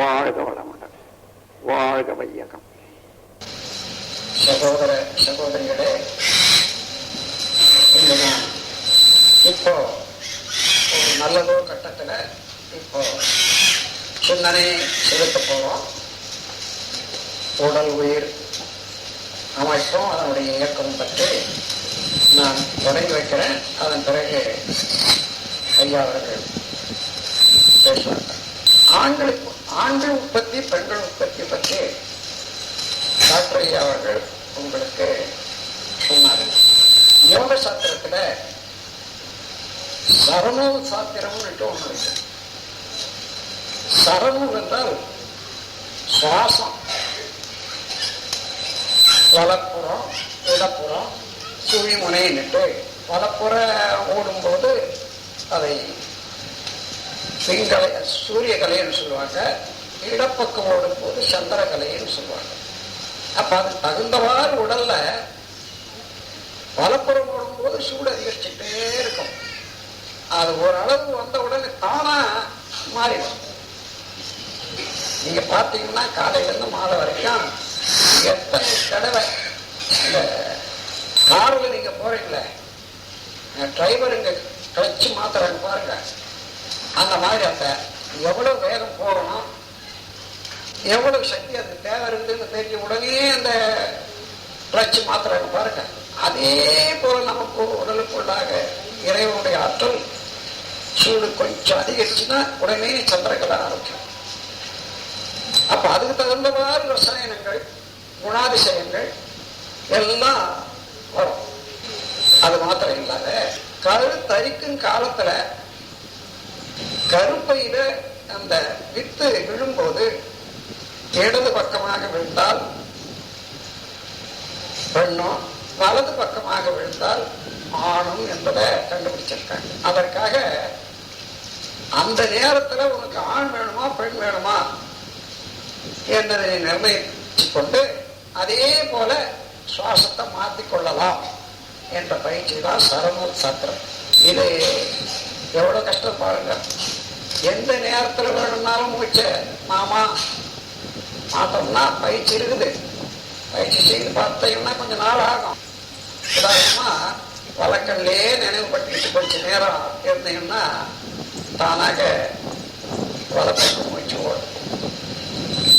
வாழ்க வளமுடன். வாழ்க வையகம். சகோதர சகோதரிகளே இப்போ ஒரு நல்லதோ கட்டத்தில் இப்போ சிந்தனை செலுத்த போகிறோம் உடல் உயிர் அமைப்பும் அதனுடைய இயக்கம் பற்றி நான் தொடங்கி வைக்கிறேன். அதன் பிறகு ஐயா அவர்கள் பேசுவார்கள். ஆண்களுக்கு ஆண்கள் உற்பத்தி பெண்கள் உற்பத்தி பற்றி டாக்டர் ஐயா அவர்கள் உங்களுக்கு சொன்னார். யோக சாஸ்திரத்துல சரணோ சாத்திரம் ஒண்ணு இருக்கு. சரணம் என்றால் சுவாசம். வலப்புறம் இடப்புறம் சுழிமுனைன்னுட்டு வலப்புற ஓடும்போது அதை பிங்கலை சூரிய கலைன்னு சொல்லுவாங்க. இடப்பக்கம் ஓடும்போது சந்திர கலைன்னு சொல்லுவாங்க. அப்ப அது தகுந்தவாறு உடல்ல வலப்புறம் ஓடும்போது சூடு அதிகரிச்சுட்டே இருக்கும். அது ஓரளவு வந்த உடனே தானா மாறிடும். நீங்க பாத்தீங்கன்னா காலையில இருந்து மாலை வரைக்கும் எத்தனை தடவை இந்த கார்ல நீங்க போறீங்களே? டிரைவர் இங்க கிளச்சு மாத்துறாங்க பாருங்க. அந்த மாதிரி அந்த எவ்வளவு வேகம் போகணும்? எவ்வளவு சக்தி அது தேவை இருக்குன்னு தெரிஞ்ச உடனே அந்த கிளச்சு மாத்துறாங்க பாருங்க. அதே போல நமக்கு உடலுக்குள்ளாக இறைவனுடைய ஆற்றல் சூடு கொஞ்சம் அதிகரிச்சுன்னா உடனே சந்திரகலை ஆரம்பிக்கும். அப்ப அதுக்கு தகுந்தவாறு ரசாயனங்கள் குணாதிசயங்கள் எல்லாம் வரும். அது மாத்திரம் இல்லாத கரு தரிக்கும் காலத்துல கருப்பையில அந்த வித்து விழும்போது இடது பக்கமாக விழுந்தால் பெண்ணும் வலது பக்கமாக விழுந்தால் ஆணும் என்பதை கண்டுபிடிச்சிருக்காங்க. அதற்காக அந்த நேரத்துல உனக்கு ஆண் வேணுமா பெண் வேணுமா என்பதை நிர்ணயிச்சு கொண்டு அதே போல சுவாசத்தை மாற்றிக் கொள்ளலாம் என்ற பயிற்சி தான் சரமூர் சத்திரம் இது எவ்வளவு கஷ்டம் பாருங்க. எந்த நேரத்துல வேணும்னாலும் உங்ககிட்ட மாமா மாத்தம்னா பயிற்சி இருக்குது. பயிற்சி செய்து பார்த்தீங்கன்னா கொஞ்சம் நாள் ஆகும். உதாரணமா வழக்கல்லே நினைவுபடுத்திட்டு கொஞ்சம் நேரம் இருந்தீங்கன்னா தானாக வளப்பக்கம் மூச்சு ஓடும்.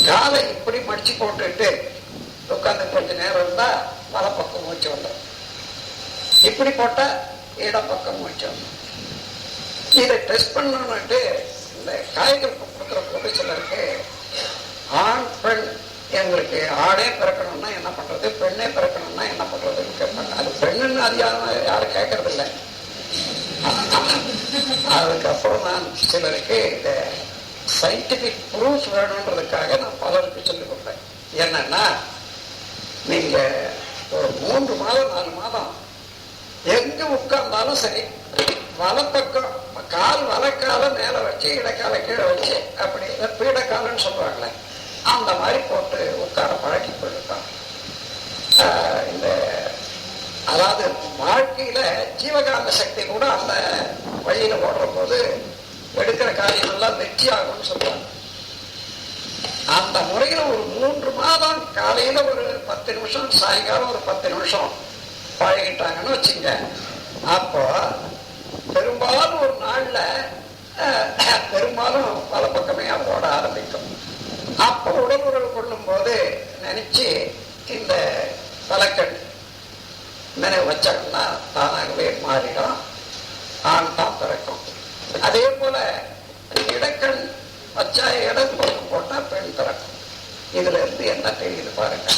காலை இப்படி மடிச்சு போட்டுட்டு உட்காந்து கொஞ்ச நேரம் இருந்தா வலப்பக்கம் மூச்சு வந்துடும். இப்படி போட்டா இடப்பக்கம் மூச்சு வந்துடும். இதை டெஸ்ட் பண்ணணும்னுட்டு இந்த காய்கறி கொடுக்குற சிலருக்கு ஆண் பெண் எங்களுக்கு ஆணே பிறக்கணும்னா என்ன பண்றது? பெண்ணே பிறக்கணும்னா என்ன பண்றதுன்னு கேட்பாங்க. அது பெண்ணுன்னு அது யாரும் யாரும் கேட்கறது அதுக்கப்புறம் நான் சிலருக்கு இந்த சயின்டிபிக் ப்ரூஃப் வேணுன்றதுக்காக நான் பலருக்கு சொல்லிக் கொடுப்பேன் என்னன்னா நீங்க ஒரு மூன்று மாதம் நாலு மாதம் எங்க உட்கார்ந்தாலும் சரி வலப்பக்கம் கால் வலக்கால மேல வச்சு இடக்கால கீழே வச்சு அப்படி பீடக்காலன்னு சொல்றாங்களே அந்த மாதிரி போட்டு உட்கார பழக்கி கொள்ளுதான் இந்த அதாவது வாழ்க்கையில ஜீவகாந்த சக்தி கூட அந்த வழியில ஓடுற போது எடுக்கிற காரியம் எல்லாம் வெற்றி ஆகும்னு சொல்லுவாங்க. அந்த முறையில ஒரு மூன்று மாதம் காலையில ஒரு பத்து நிமிஷம் சாயங்காலம் ஒரு பத்து நிமிஷம் பழகிட்டாங்கன்னு வச்சுங்க. அப்போ பெரும்பாலும் ஒரு நாள்ல பெரும்பாலும் பல பக்கமே போட ஆரம்பிக்கும். அப்போ உடல் உறவு கொள்ளும் போது நினைச்சு இந்த தலைக்கண் நினைவு வச்சாங்கன்னா தானாகவே மாறிடும். ஆண் தான் பிறக்கும். அதே போல இடக்கண் வச்சா இடம் பக்கம் போட்டா பெண் பிறக்கும். இதுல இருந்து என்ன தெரியுது பாருங்க.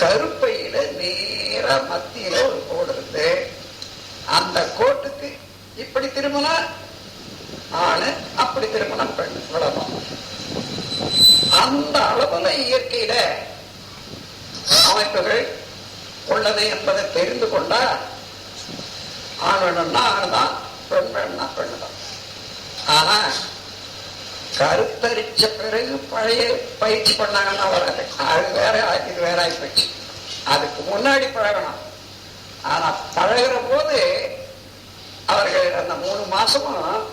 கருப்பையில நேரா மத்தியில ஒரு கோடு இருந்து அந்த கோட்டுக்கு திருமணம் ஆணு அப்படி திருமணம் பெண் அந்த அளவுல இயற்கையில அமைப்புகள் உள்ளது என்பதை தெரிந்து கொண்டா ஆணுன்னா ஆணுதான் பெண் வேணும்னா பெண் தான் ஆனா கருத்தரிச்ச பிறகு பழைய பயிற்சி பண்ணாங்கன்னா வராது. அது வேற இது வேற ஆயிப்போச்சு. அதுக்கு முன்னாடி பழகணும். ஆனா பழகிற போது அவர்கள் அந்த மூணு மாசமும்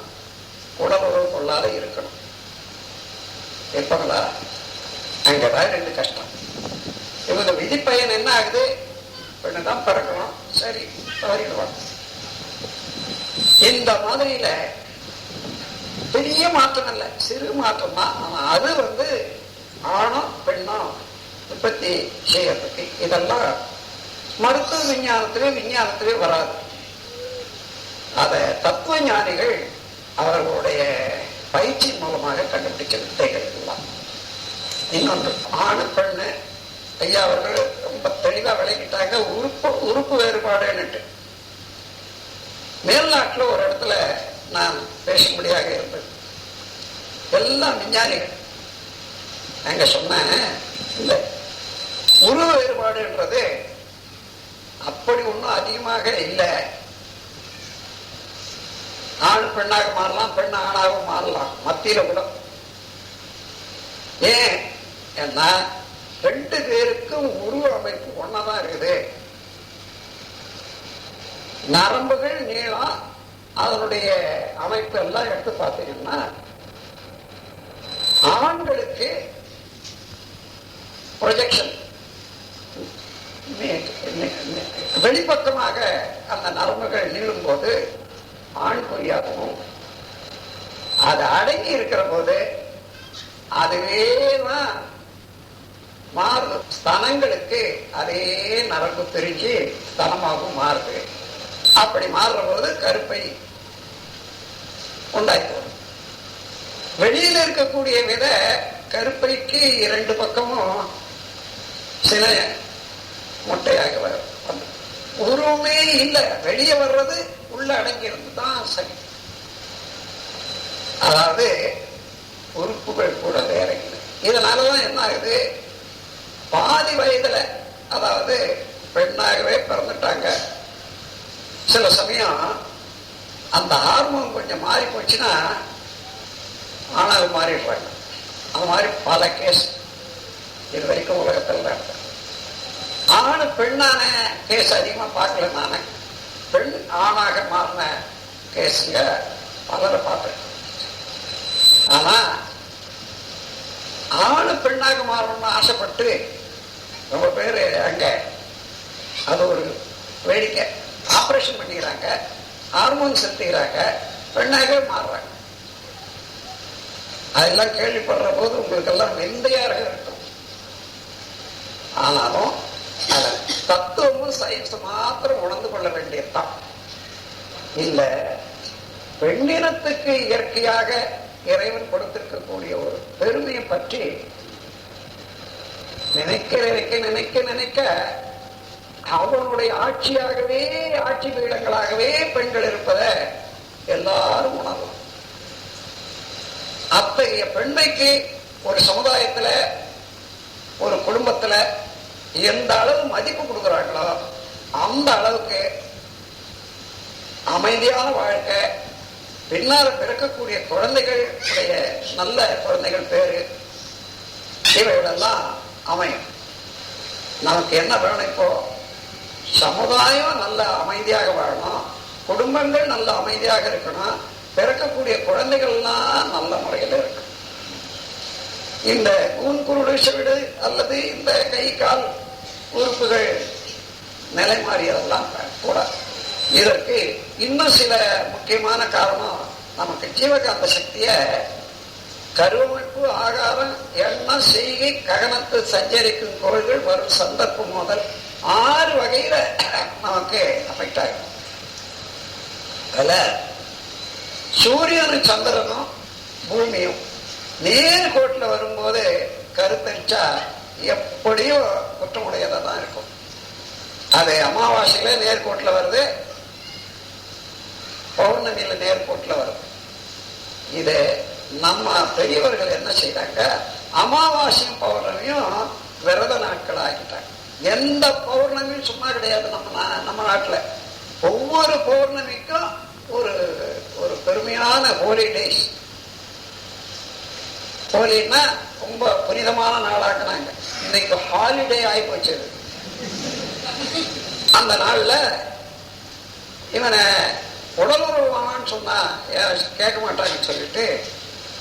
உடல் கொள்ளாத இருக்கணும். இருப்பாங்களா அங்கதான் ரெண்டு கஷ்டம். இவங்க பயன் என்ன ஆகுது? பெண்ணுதான் பிறக்கணும். சரி தவறிடுவாங்க இந்த மாதிரியில பெரிய மாற்றம் இல்ல சிறு மாற்றம்? தான் ஆனா அது வந்து ஆணோ பெண்ணோ உற்பத்தி செய்யறதுக்கு இதெல்லாம் மருத்துவ விஞ்ஞானத்திலே விஞ்ஞானத்திலே வராது. அத தத்துவ ஞானிகள் அவர்களுடைய பயிற்சி மூலமாக கண்டுபிடிச்ச வித்தைகள் எல்லாம். இன்னொன்று ஆணு பெண்ணு ஐயா அவர்கள் ரொம்ப தெளிவா விளக்கிட்டாங்க உறுப்பு உறுப்பு வேறுபாடுன்னுட்டு. மேல்நாட்டுல ஒரு இடத்துல நான் பேசும்படியாக இருந்தது. எல்லாம் விஞ்ஞானிகள். அங்க சொன்னேன் இல்ல உருவ வேறுபாடுன்றது அப்படி ஒன்றும் அதிகமாக இல்லை. ஆண் பெண்ணாக மாறலாம் பெண் ஆணாக மாறலாம். மத்தியில கூட. ஏன்? ஏன்னா ரெண்டு பேருக்கும் உருவ அமைப்பு ஒன்னதான் இருக்குது. நரம்புகள் நீளம் அதனுடைய அமைப்பு எல்லாம் எடுத்து பார்த்தீங்கன்னா ஆண்களுக்கு ப்ரொஜெக்ஷன் வெளிப்பக்கமாக அந்த நரம்புகள் நீளும் போது ஆண் குறியாகவும் அது அடங்கி இருக்கிற போது அதுவே தான் ஸ்தனங்களுக்கு அதே நரம்பு பிரிஞ்சு ஸ்தனமாகவும் மாறுது. அப்படி மாறுற போது கருப்பை உண்டாக்கி வெளியில இருக்கக்கூடிய வித கருப்பைக்கு இரண்டு பக்கமும் சில முட்டையாக வரும் உருவமே இல்லை. வெளியே வர்றது உள்ள அடங்கியிருந்து தான் சரி. அதாவது உறுப்புகள் கூட வேற இல்லை. இதனாலதான் என்ன ஆகுது? பாதி வயதுல அதாவது பெண்ணாகவே பிறந்துட்டாங்க. சில சமயம் அந்த ஹார்மோன் கொஞ்சம் மாறி போச்சுன்னா ஆனால் மாறிடுறாங்க. அது மாதிரி பல கேஸ் இது வரைக்கும் உலகத்தில் நடக்கும் பெண்ணான கேஸ் அதிகமாக பார்க்கல நானே பெண் ஆணாக மாறின கேஸுங்க பலரை பார்த்தேன் ஆனா ஆணு பெண்ணாக மாறணும்னு ஆசைப்பட்டு ரொம்ப பேர் அங்க அது ஒரு வேடிக்கை. ஆபரேஷன் பண்ணிக்கிறாங்க. ஹார்மோன் செலுத்துகிறாங்க பெண்ணாகவே மாறுறாங்க. அதெல்லாம் கேள்விப்படுற போது உங்களுக்கு எல்லாம் வெந்தையாக இருக்கும். ஆனாலும் தத்துவமும் சயின்ஸ் மாத்திரம் உணர்ந்து கொள்ள வேண்டியதுதான். இல்ல பெண்ணினத்துக்கு இயற்கையாக இறைவன் கொடுத்திருக்கக்கூடிய ஒரு பெருமையை பற்றி நினைக்க நினைக்க நினைக்க நினைக்க அவனுடைய ஆட்சியாகவே ஆட்சி பீடங்களாகவே பெண்கள் இருப்பதை எல்லாரும் உணரும் அத்தகைய பெண்மைக்கு ஒரு சமுதாயத்துல ஒரு குடும்பத்துல எந்த அளவு மதிப்பு கொடுக்குறாங்களோ அந்த அளவுக்கு அமைதியான வாழ்க்கை பின்னால பிறக்கக்கூடிய குழந்தைகளுடைய நல்ல குழந்தைகள் பேரு இவைகளெல்லாம் அமையும். நமக்கு என்ன வேணும் இப்போ? சமுதாயம் நல்ல அமைதியாக வாழணும் குடும்பங்கள் நல்ல அமைதியாக இருக்கணும் பிறக்கக்கூடிய குழந்தைகள்லாம் நல்ல முறையில் இருக்கு இந்த கூன் குருடு செவிடு அல்லது இந்த கை கால் உறுப்புகள் நிலை மாறியதெல்லாம் கூடாது. இதற்கு இன்னும் சில முக்கியமான காரணம் நமக்கு ஜீவகாந்த சக்திய கருவமைப்பு ஆகாரம் எண்ணம் செய்கை ககனத்து சஞ்சரிக்கும் கோள்கள் வரும் சந்தர்ப்பம் முதல் ஆறு வகையில நமக்கு அஃபெக்ட் ஆகும். அதில் சூரியனும் சந்திரனும் பூமியும். நேர் கோட்டில் வரும்போது கருத்தரிச்சா எப்படியும் குற்றமுடையதாக தான் இருக்கும். அது அமாவாசையில நேர்கோட்டில் வருது பௌர்ணமியில நேர்கோட்டில் வருது. இது நம்ம பெரியவர்கள் என்ன செய்தாங்க? அமாவாசையும் பௌர்ணமியும் விரத நாட்கள் ஆகிட்டாங்க எந்த பௌர்ணமியும் சும்மா கிடையாது நம்ம நா- நம்ம நாட்டில். ஒவ்வொரு பௌர்ணமிக்கும் ஒரு ஒரு பெருமையான ஹோலிடேஸ் ஹோலின்னா ரொம்ப புனிதமான நாளாக்குனாங்க இன்னைக்கு ஹாலிடே ஆகி போச்சு. அந்த நாள்ல இவனை உடலுறவானான்னு சொன்னா கேட்க மாட்டாங்கன்னு சொல்லிட்டு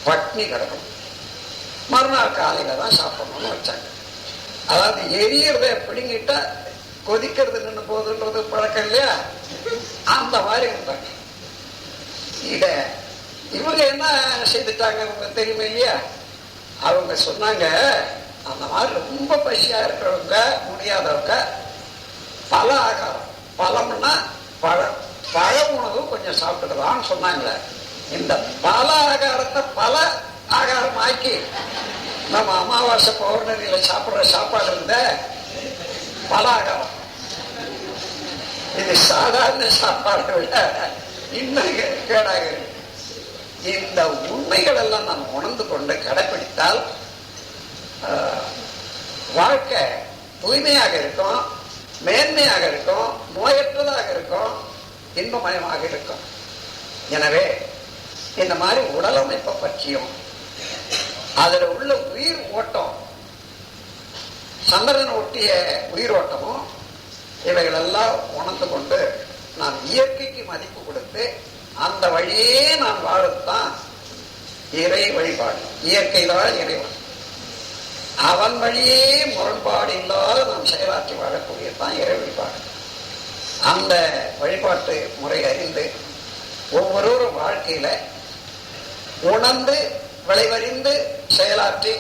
பட்னி கிடக்கணும். மறுநாள் காலையில தான் சாப்பிடணும்னு வச்சாங்க. அதாவது எரியறத பிடிங்கிட்டா கொதிக்கிறது நின்று போகுதுன்றது பழக்கம் இல்லையா? அந்த மாதிரி இருந்தாங்க. இத இவங்க என்ன செய்துட்டாங்க தெரியுமா இல்லையா? அவங்க சொன்னாங்க. அந்த மாதிரி ரொம்ப பசியா இருக்கிறவங்க முடியாதவங்க. பல ஆகாரம். பழம்னா பழம் பழ உணவு கொஞ்சம் சாப்பிட்டுக்கலாம்னு சொன்னாங்களே. இந்த பல ஆகாரத்தை பல ஆகாரம் ஆக்கி நம்ம அமாவாசை பௌர்ணமியில சாப்பிடுற சாப்பாடு இருந்த பல ஆகாரம். இது சாதாரண சாப்பாடை விட இன்னும் கேடாக இருக்கு இந்த உண்மைகள் எல்லாம் நாம் உணர்ந்து கொண்டு கடைபிடித்தால் வாழ்க்கை தூய்மையாக இருக்கும் மேன்மையாக இருக்கும் நோயற்றதாக இருக்கும் இன்பமயமாக இருக்கும். எனவே இந்த மாதிரி உடல் பற்றியும் அதில் உள்ள உயிர் ஓட்டம் சந்திரன் ஒட்டிய உயிரோட்டமும் இவைகளெல்லாம் உணர்ந்து கொண்டு நாம் இயற்கைக்கு மதிப்பு கொடுத்து அந்த வழியே நாம் வாழத்தான் இறை வழிபாடு. இயற்கை தான் இறைவன். அவன் வழியே முரண்பாடு இல்லாத நாம் செயலாற்றி வாழக்கூடியதான் இறை வழிபாடு. அந்த வழிபாட்டு முறை அறிந்து ஒவ்வொருவரும் வாழ்க்கையில உணர்ந்து விளைவறிந்து செயலாற்றி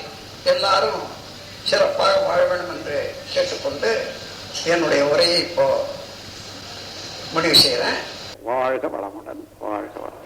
எல்லாரும் சிறப்பாக வாழ வேண்டும் என்று கேட்டுக்கொண்டு என்னுடைய உரையை இப்போ முடிவு செய்கிறேன் வாழ்க வளமுடன் வாழ்க வளம்